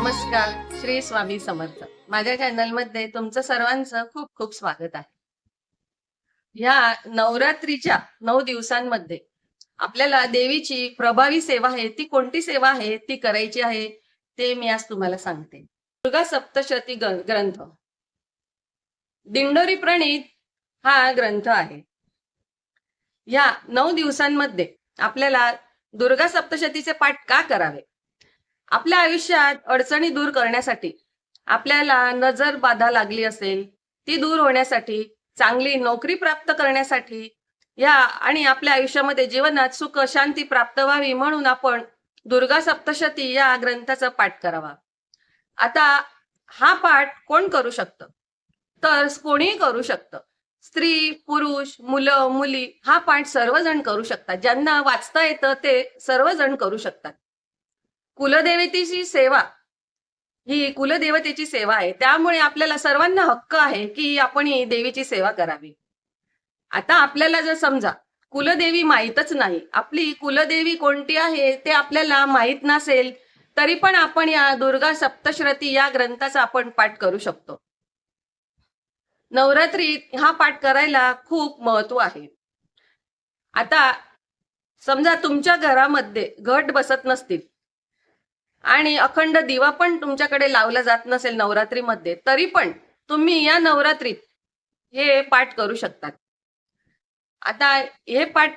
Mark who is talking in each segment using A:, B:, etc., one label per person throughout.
A: नमस्कार श्री स्वामी समर्थ. माझ्या चॅनलमध्ये तुमचं सर्वांचं खूप खूप स्वागत आहे. ह्या नवरात्रीच्या नऊ दिवसांमध्ये आपल्याला देवीची प्रभावी सेवा आहे ती कोणती सेवा आहे ती करायची आहे ते मी आज तुम्हाला सांगते. दुर्गा सप्तशती ग्रंथ. दिंडोरी प्रणीत हा ग्रंथ आहे. या नऊ दिवसांमध्ये आपल्याला दुर्गा सप्तशतीचे पाठ का करावे? आपल्या आयुष्यात अडचणी दूर करण्यासाठी आपल्याला नजर बाधा लागली असेल ती दूर होण्यासाठी चांगली नोकरी प्राप्त करण्यासाठी या आणि आपल्या आयुष्यामध्ये जीवनात सुख शांती प्राप्त व्हावी म्हणून आपण दुर्गा सप्तशती या ग्रंथाचा पाठ करावा. आता हा पाठ कोण करू शकतं? तर कोणीही करू शकतं. स्त्री पुरुष मुलं मुली हा पाठ सर्वजण करू शकतात. ज्यांना वाचता येतं ते सर्वजण करू शकतात. कुलदेवतेची सेवा. ही कुलदेवतेची सेवा आहे. त्यामुळे आपल्याला सर्वांना हक्क आहे की आपण ही देवीची सेवा करावी. आता आपल्याला जर समजा कुलदेवी माहीतच नाही आपली कुलदेवी कोणती आहे ते आपल्याला माहीत नसेल तरी पण आपण या दुर्गा सप्तश्रती या ग्रंथाचा आपण पाठ करू शकतो. नवरात्रीत हा पाठ करायला खूप महत्त्व आहे. आता समजा तुमच्या घरामध्ये घट बसत नसतील आणि अखंड दिवा पण तुमच्याकडे लावला जात नसेल नवरात्रीमध्ये तरी पण तुम्ही या नवरात्रीत हे पाठ करू शकतात. आता हे पाठ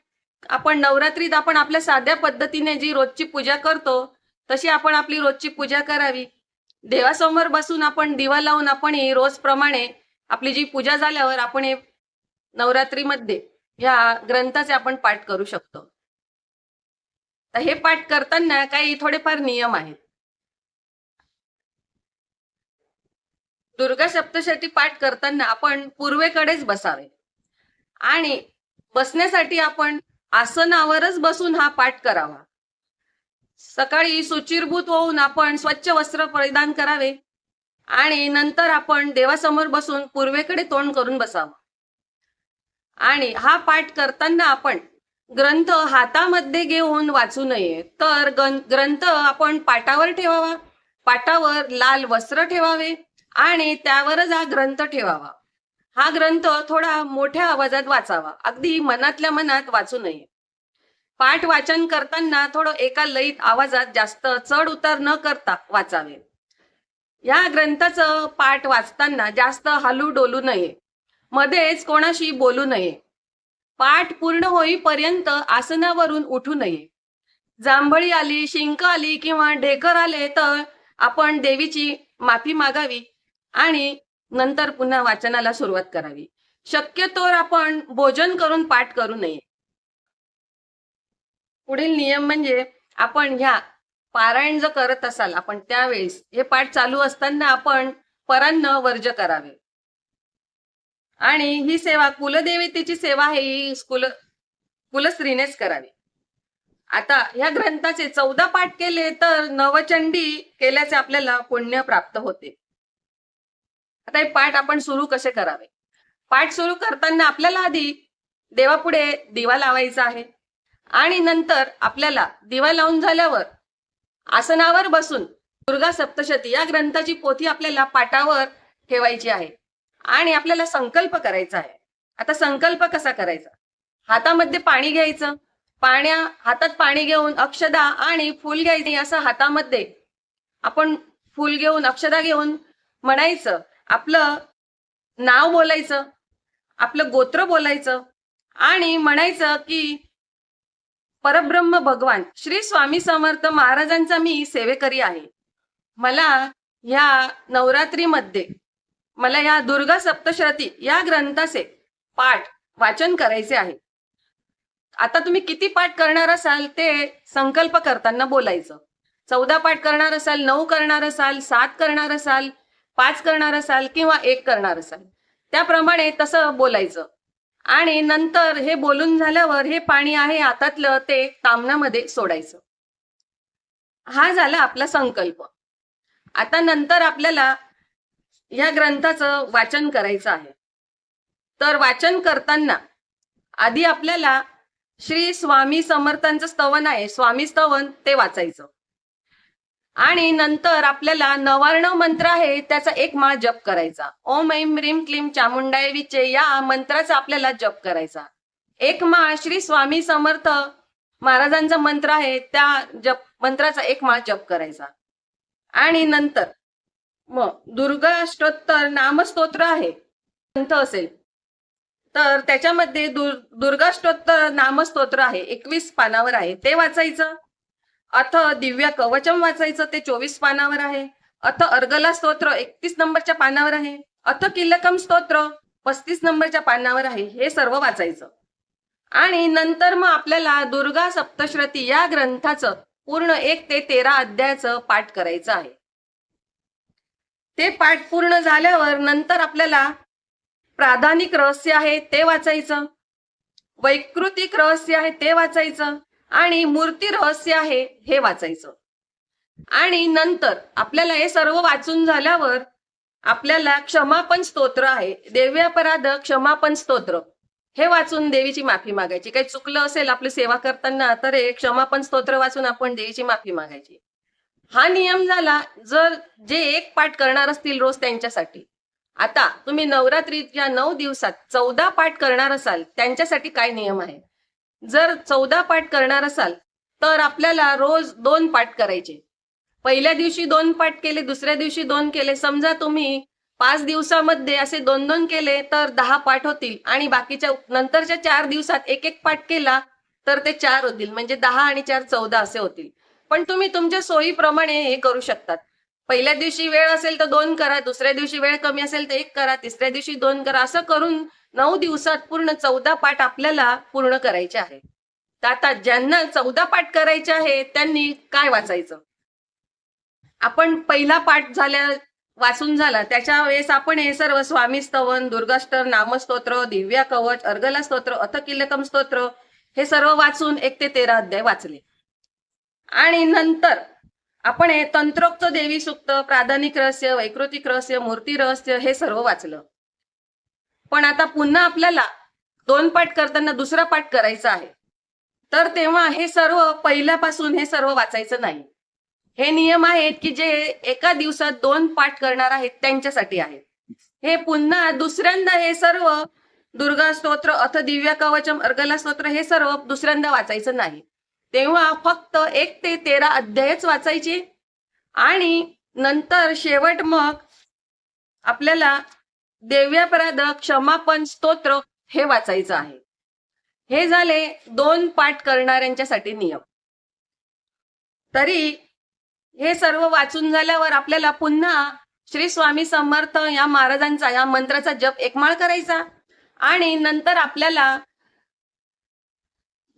A: आपण नवरात्रीत आपण आपल्या साध्या पद्धतीने जी रोजची पूजा करतो तशी आपण आपली रोजची पूजा करावी. देवासमोर बसून आपण दिवा लावून आपण ही रोजप्रमाणे आपली जी पूजा झाल्यावर आपण हे नवरात्रीमध्ये ह्या ग्रंथाचे आपण पाठ करू शकतो. तर हे पाठ करताना काही थोडेफार नियम आहेत. दुर्गा सप्तशती पाठ करताना आपण पूर्वेकडेच बसावे. आणि बसण्यासाठी आपण आसनावरच बसून हा पाठ करावा. सकाळी सुचिरभूत होऊन आपण स्वच्छ वस्त्र परिधान करावे. आणि नंतर आपण देवासमोर बसून पूर्वेकडे तोंड करून बसावं. आणि हा पाठ करताना आपण ग्रंथ हातामध्ये घेऊन वाचू नये. तर ग्रंथ आपण पाटावर ठेवावा पाटावर लाल वस्त्र ठेवावे आणि त्यावरच हा ग्रंथ ठेवावा. हा ग्रंथ थोडा मोठ्या आवाजात वाचावा. अगदी मनातल्या मनात वाचू नये. पाठ वाचन करताना थोडं एका लयीत आवाजात जास्त चढ उतार न करता वाचावे. या ग्रंथाचं पाठ वाचताना जास्त हालू डोलू नये. मध्येच कोणाशी बोलू नये. पाठ पूर्ण होईपर्यंत आसनावरून उठू नये. जांभळी आली शिंक आली किंवा ढेकर आले तर आपण देवीची माफी मागावी आणि नंतर पुन्हा वाचनाला सुरुवात करावी. शक्यतोवर आपण भोजन करून पाठ करू नये. पुढील नियम म्हणजे आपण ह्या पारायण जर करत असाल आपण त्यावेळेस हे पाठ चालू असताना आपण परान्न वर्ज करावे. आणि ही सेवा कुलदेवतेची सेवा आहे ही कुल कुलस्त्रीनेच करावी. आता ह्या ग्रंथाचे चौदा पाठ केले तर नवचंडी केल्याचे आपल्याला पुण्य प्राप्त होते. आता हे पाठ आपण सुरू कसे करावे? पाठ सुरू करताना आपल्याला आधी देवापुढे दिवा लावायचा आहे. आणि नंतर आपल्याला दिवा लावून झाल्यावर आसनावर बसून दुर्गा सप्तशती या ग्रंथाची पोथी आपल्याला पाटावर ठेवायची आहे. आणि आपल्याला संकल्प करायचा आहे. आता संकल्प कसा करायचा? हातामध्ये पाणी घ्यायचं. पाण्या हातात पाणी घेऊन अक्षदा आणि फुल घ्यायची. असं हातामध्ये आपण फुल घेऊन अक्षदा घेऊन म्हणायचं. आपलं नाव बोलायचं. आपलं गोत्र बोलायचं. आणि म्हणायचं की परब्रह्म भगवान श्री स्वामी समर्थ महाराजांचा मी सेवेकरी आहे. मला ह्या नवरात्रीमध्ये मला या दुर्गा सप्तशरती या ग्रंथाचे पाठ वाचन करायचे आहे. आता तुम्ही किती पाठ करणार असाल ते संकल्प करताना बोलायचं. चौदा पाठ करणार असाल नऊ करणार असाल सात करणार असाल पाच करणार असाल किंवा एक करणार असाल. त्याप्रमाणे तसं बोलायचं. आणि नंतर हे बोलून झाल्यावर हे पाणी आहे हातातलं ते तामणामध्ये सोडायचं. हा झाला आपला संकल्प. आता नंतर आपल्याला या ग्रंथाचं वाचन करायचं आहे. तर वाचन करताना आधी आपल्याला श्री स्वामी समर्थांचं स्तवन आहे. स्वामी स्तवन ते वाचायचं. आणि नंतर आपल्याला नवार्ण मंत्र आहे त्याचा एक माळ जप करायचा. ओम ऐम ह्रीम क्लीम चामुंडाय विचे या मंत्राचा आपल्याला जप करायचा. एक माळ श्री स्वामी समर्थ महाराजांचा मंत्र आहे त्या जप मंत्राचा एक माळ जप करायचा. आणि नंतर मग दुर्गा अष्टोत्तर नामस्तोत्र आहे. ग्रंथ असेल. तर त्याच्यामध्ये दुर्गाष्टोत्तर नामस्तोत्र आहे. एकवीस पानावर आहे. ते वाचायचं. अथ दिव्य कवचम वाचायचं. ते चोवीस पानावर आहे. अथ अर्गला स्तोत्र एकतीस नंबरच्या पानावर आहे. अथ किल्लकम स्तोत्र पस्तीस नंबरच्या पानावर आहे. हे सर्व वाचायचं. आणि नंतर मग आपल्याला दुर्गा सप्तश्रती या ग्रंथाचं पूर्ण एक ते तेरा अध्यायाचं पाठ करायचं आहे. ते पाठ पूर्ण झाल्यावर नंतर आपल्याला प्राधानिक रहस्य आहे ते वाचायचं. वैकृतिक रहस्य आहे ते वाचायचं आणि मूर्ती रहस्य आहे हे वाचायचं. आणि नंतर आपल्याला हे सर्व वाचून झाल्यावर आपल्याला क्षमापण स्तोत्र आहे. देव्यापराध क्षमापण स्तोत्र. हे वाचून देवीची माफी मागायची. काही चुकलं असेल आपली सेवा करताना तर हे क्षमापण स्तोत्र वाचून आपण देवीची माफी मागायची. हा नियम झाला जर जे एक पाठ करणार असतील रोज त्यांच्यासाठी. आता तुम्ही नवरात्रीच्या नऊ दिवसात चौदा पाठ करणार असाल त्यांच्यासाठी काय नियम आहे? जर चौदा पाठ करणार असाल तर आपल्याला रोज दोन पाठ करायचे. पहिल्या दिवशी दोन पाठ केले दुसऱ्या दिवशी दोन केले. समजा तुम्ही पाच दिवसामध्ये असे दोन दोन केले तर दहा पाठ होतील आणि बाकीच्या नंतरच्या चार दिवसात एक एक पाठ केला तर ते चार होतील. म्हणजे दहा आणि चार चौदा असे होतील. पण तुम्ही तुमच्या सोयीप्रमाणे हे करू शकतात. पहिल्या दिवशी वेळ असेल तर दोन करा दुसऱ्या दिवशी वेळ कमी असेल तर एक करा तिसऱ्या दिवशी दोन करा. असं करून नऊ दिवसात पूर्ण चौदा पाठ आपल्याला पूर्ण करायचे आहे. तर आता ज्यांना चौदा पाठ करायचे आहे त्यांनी काय वाचायचं? आपण पहिला पाठ झाल्या वाचून झाला. त्याच्या वेळेस आपण हे सर्व स्वामी स्तवन दुर्गाष्टर नामस्तोत्र दिव्या कवच अर्गला स्तोत्र अथ स्तोत्र हे सर्व वाचून एक ते तेरा अध्याय वाचले. आणि नंतर आपण हे तंत्रोक्त देवी सुक्त प्राधानिक रहस्य वैकृतिक रहस्य मूर्ती रहस्य हे सर्व वाचलं. पण आता पुन्हा आपल्याला दोन पाठ करताना दुसरा पाठ करायचा आहे. तर तेव्हा हे सर्व पहिल्यापासून हे सर्व वाचायचं नाही. हे नियम आहेत की जे एका दिवसात दोन पाठ करणार आहेत त्यांच्यासाठी आहेत. हे पुन्हा दुसऱ्यांदा हे सर्व दुर्गा स्तोत्र अथ दिव्या कवचम अर्गला स्तोत्र हे सर्व दुसऱ्यांदा वाचायचं नाही. तेव्हा फक्त एक ते तेरा अध्यायच वाचायचे. आणि नंतर शेवट मग आपल्याला देव्यापराध क्षमापण स्तोत्र हे वाचायचं आहे. हे झाले दोन पाठ करणाऱ्यांच्यासाठी नियम. तरी हे सर्व वाचून झाल्यावर आपल्याला पुन्हा श्री स्वामी समर्थ या महाराजांचा या मंत्राचा जप एकमाळ करायचा. आणि नंतर आपल्याला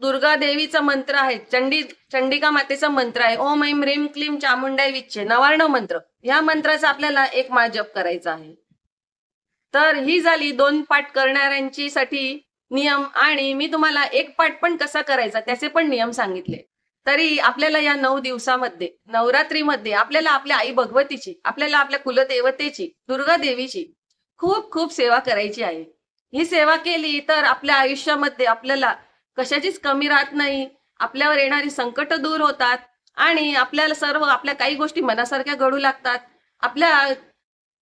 A: दुर्गा देवीचा मंत्र आहे चंडी चंडिका मातेचा मंत्र आहे ओम ऐम रेम क्लीम चामुंडाय विच्छे नवार्णव मंत्र. या मंत्राचा आपल्याला एक माळ जप करायचा आहे. तर ही झाली दोन पाठ करणाऱ्यांची साठी नियम आणि मी तुम्हाला एक पाठ पण कसा करायचा त्याचे पण नियम सांगितले. तरी आपल्याला या नऊ दिवसामध्ये नवरात्रीमध्ये आपल्याला आपल्या आई भगवतीची आपल्याला आपल्या कुलदेवतेची दुर्गा देवीची खूप खूप सेवा करायची आहे. ही सेवा केली तर आपल्या आयुष्यामध्ये आपल्याला कशाचीच कमी राहत नाही. आपल्यावर येणारी संकट दूर होतात. आणि आपल्याला सर्व आपल्या काही गोष्टी मनासारख्या घडू लागतात. आपल्या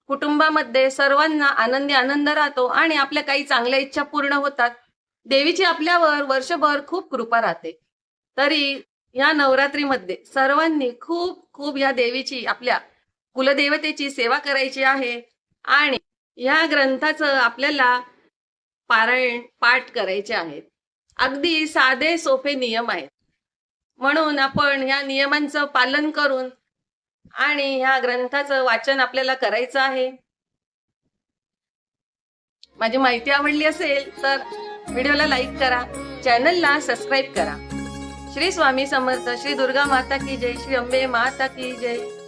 A: कुटुंबामध्ये सर्वांना आनंदी आनंद राहतो आणि आपल्या काही चांगल्या इच्छा पूर्ण होतात. देवीची आपल्यावर वर्षभर खूप कृपा राहते. तरी या नवरात्रीमध्ये सर्वांनी खूप खूप या देवीची आपल्या कुलदेवतेची सेवा करायची आहे. आणि या ग्रंथाचं आपल्याला पारायण पाठ करायचे आहेत. अगदी साधे सोपे नियम आहेत. म्हणून आपण ह्या नियमांचं पालन करून आणि ह्या ग्रंथाचं वाचन आपल्याला करायचं आहे. माझी माहिती आवडली असेल तर व्हिडिओला लाईक करा चॅनलला सबस्क्राईब करा. श्री स्वामी समर्थ श्री दुर्गा माता की जय श्री अंबे माता की जय.